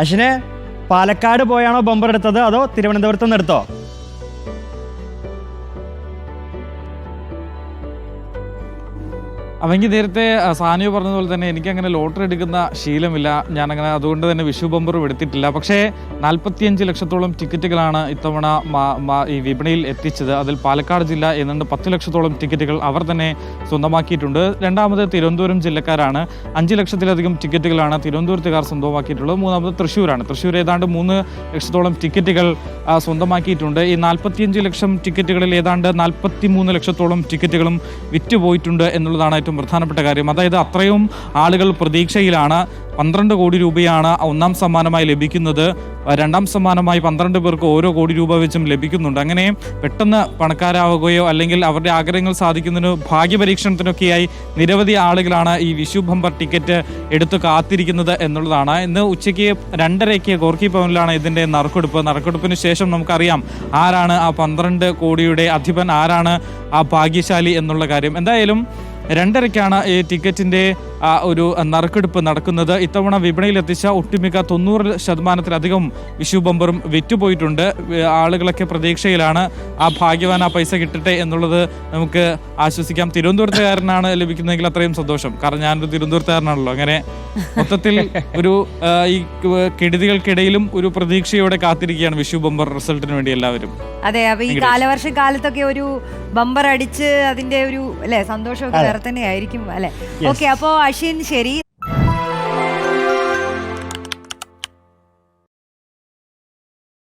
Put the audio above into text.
അശ്വിനെ പാലക്കാട് പോയാണോ ബമ്പർ എടുത്തത്? അതോ തിരുവനന്തപുരത്ത് നിന്ന് എടുത്തോ? അവങ്കി നേരത്തെ സാനിയോ പറഞ്ഞതുപോലെ തന്നെ എനിക്കങ്ങനെ ലോട്ടറി എടുക്കുന്ന ശീലമില്ല. ഞാനങ്ങനെ അതുകൊണ്ട് തന്നെ വിഷു ബമ്പറും എടുത്തിട്ടില്ല. പക്ഷേ നാൽപ്പത്തിയഞ്ച് ലക്ഷത്തോളം ടിക്കറ്റുകളാണ് ഇത്തവണ ഈ വിപണിയിൽ എത്തിച്ചത്. അതിൽ പാലക്കാട് ജില്ല ഏതാണ്ട് പത്ത് ലക്ഷത്തോളം ടിക്കറ്റുകൾ അവർ തന്നെ സ്വന്തമാക്കിയിട്ടുണ്ട്. രണ്ടാമത് തിരുവനന്തപുരം ജില്ലക്കാരാണ്. അഞ്ച് ലക്ഷത്തിലധികം ടിക്കറ്റുകളാണ് തിരുവനന്തപുരത്തുകാർ സ്വന്തമാക്കിയിട്ടുള്ളത്. മൂന്നാമത് തൃശ്ശൂരാണ്. തൃശ്ശൂർ ഏതാണ്ട് മൂന്ന് ലക്ഷത്തോളം ടിക്കറ്റുകൾ സ്വന്തമാക്കിയിട്ടുണ്ട്. ഈ നാൽപ്പത്തിയഞ്ച് ലക്ഷം ടിക്കറ്റുകളിൽ ഏതാണ്ട് നാൽപ്പത്തി മൂന്ന് ലക്ഷത്തോളം ടിക്കറ്റുകളും വിറ്റുപോയിട്ടുണ്ട് എന്നുള്ളതാണ് ഏറ്റവും പ്രധാനപ്പെട്ട കാര്യം. അതായത് അത്രയും ആളുകൾ പ്രതീക്ഷയിലാണ് പന്ത്രണ്ട് കോടി രൂപയാണ് ഒന്നാം സമ്മാനമായി ലഭിക്കുന്നത്. രണ്ടാം സമ്മാനമായി പന്ത്രണ്ട് പേർക്ക് ഓരോ കോടി രൂപ വെച്ചും ലഭിക്കുന്നുണ്ട്. അങ്ങനെ പെട്ടെന്ന് പണക്കാരാവുകയോ അല്ലെങ്കിൽ അവരുടെ ആഗ്രഹങ്ങൾ സാധിക്കുന്നതിന് ഭാഗ്യപരീക്ഷണത്തിനൊക്കെയായി നിരവധി ആളുകളാണ് ഈ വിഷു ബമ്പർ ടിക്കറ്റ് എടുത്ത് കാത്തിരിക്കുന്നത് എന്നുള്ളതാണ്. ഇന്ന് ഉച്ചയ്ക്ക് രണ്ടരയ്ക്ക് ഗോർക്കി ഭവനിലാണ് ഇതിന്റെ നറുക്കെടുപ്പ്. നറുക്കെടുപ്പിന് ശേഷം നമുക്കറിയാം ആരാണ് ആ പന്ത്രണ്ട് കോടിയുടെ അധിപൻ ആരാണ് ആ ഭാഗ്യശാലി എന്നുള്ള കാര്യം. എന്തായാലും രണ്ടരയ്ക്കാണ് ഈ ടിക്കറ്റിന്റെ ആ, ഒരു നറുക്കെടുപ്പ് നടക്കുന്നത്. ഇത്തവണ വിപണിയിൽ എത്തിച്ച ഒട്ടുമിക്ക തൊണ്ണൂറ് ശതമാനത്തിലധികം വിഷു ബമ്പറും വിറ്റുപോയിട്ടുണ്ട്. ആളുകളൊക്കെ പ്രതീക്ഷയിലാണ് ആ ഭാഗ്യവാൻ ആ പൈസ കിട്ടട്ടെ എന്നുള്ളത് നമുക്ക് ആശ്വസിക്കാം. തിരുവനന്തപുരത്തുകാരനാണ് ലഭിക്കുന്നതെങ്കിൽ അത്രയും സന്തോഷം. കാരണം ഞാനൊരു തിരുവനന്തപുരത്തുകാരനാണല്ലോ. അങ്ങനെ മൊത്തത്തിൽ ഒരു ഈ കെടുതികൾക്കിടയിലും ഒരു പ്രതീക്ഷയോടെ കാത്തിരിക്കുകയാണ് വിഷു ബമ്പർ റിസൾട്ടിന് വേണ്ടി എല്ലാവരും. അതെ അപ്പൊ ഈ കാലവർഷ കാലത്തൊക്കെ ഒരു ബമ്പർ അടിച്ച് അതിന്റെ ഒരു അല്ലെ സന്തോഷമൊക്കെ വേറെ തന്നെ ആയിരിക്കും അല്ലെ? ഓക്കെ അപ്പോ അശ്വിൻ ശരി.